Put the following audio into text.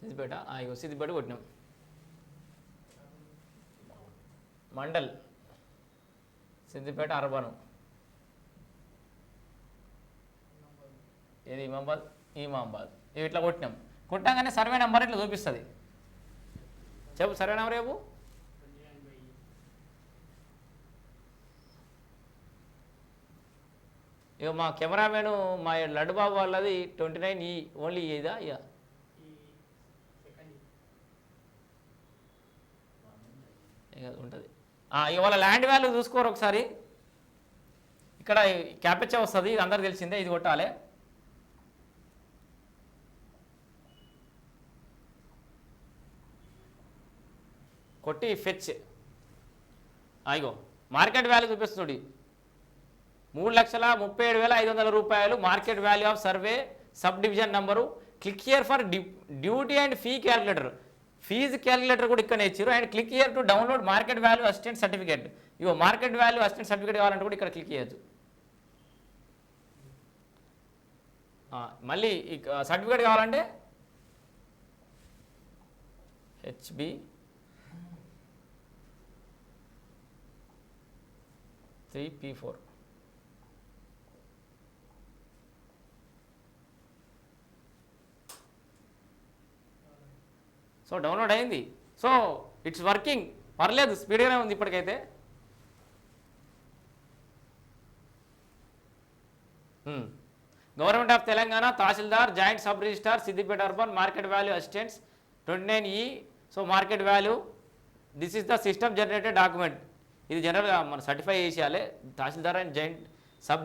సిద్దిపేట? ఆ, ఇగో సిద్దిపేట కొట్టినాం. మండల్. సిద్దిపేట అర్బను. ఇది ఇమాబాద్? ఇమాబాద్. ఇవి ఇట్లా కొట్టినాం. కొట్టాగానే సర్వే నెంబర్ ఇట్లా చూపిస్తుంది. చెప్పు సర్వే నెంబర్ రేపు ఇక మా కెమెరామెన్ మా లడ్డుబాబు వాళ్ళది ట్వంటీ నైన్ ఈ ఓన్లీ ఇదా ఇక ఇవాళ ల్యాండ్ వాల్యూ చూసుకోరు ఒకసారి. ఇక్కడ క్యాపెచ్చా వస్తుంది ఇది అందరికి తెలిసిందే ఇది కొట్టాలి. కొట్టి ఫెచ్ అయ్యో మార్కెట్ వాల్యూ చూపిస్తుంది మూడు లక్షల ముప్పై ఏడు వేల ఐదు వందల రూపాయలు market value of survey sub division number click here for duty and fee calculator fees calculator కూడా ఇక్కడ ఇచ్చారు. And click here to download market value assistant certificate ఇవో మార్కెట్ వాల్యూ అసిస్టెంట్ సర్టిఫికేట్ కావాలంటే కూడా ఇక్కడ క్లిక్ చేయొచ్చు. మళ్ళీ మళ్ళీ సర్టిఫికేట్ కావాలంటే HB three P four so download అయింది. So it's working. పర్లేదు స్పీడ్గానే ఉంది ఇప్పటికైతే. Government of Telangana tahsildar joint sub registrar Siddipet urban market value assistants twenty nine ఈ so market value this is the system generated document. ఇది జనరల్గా మనం certify చేసేయాలి. Tahsildar and joint sub registrar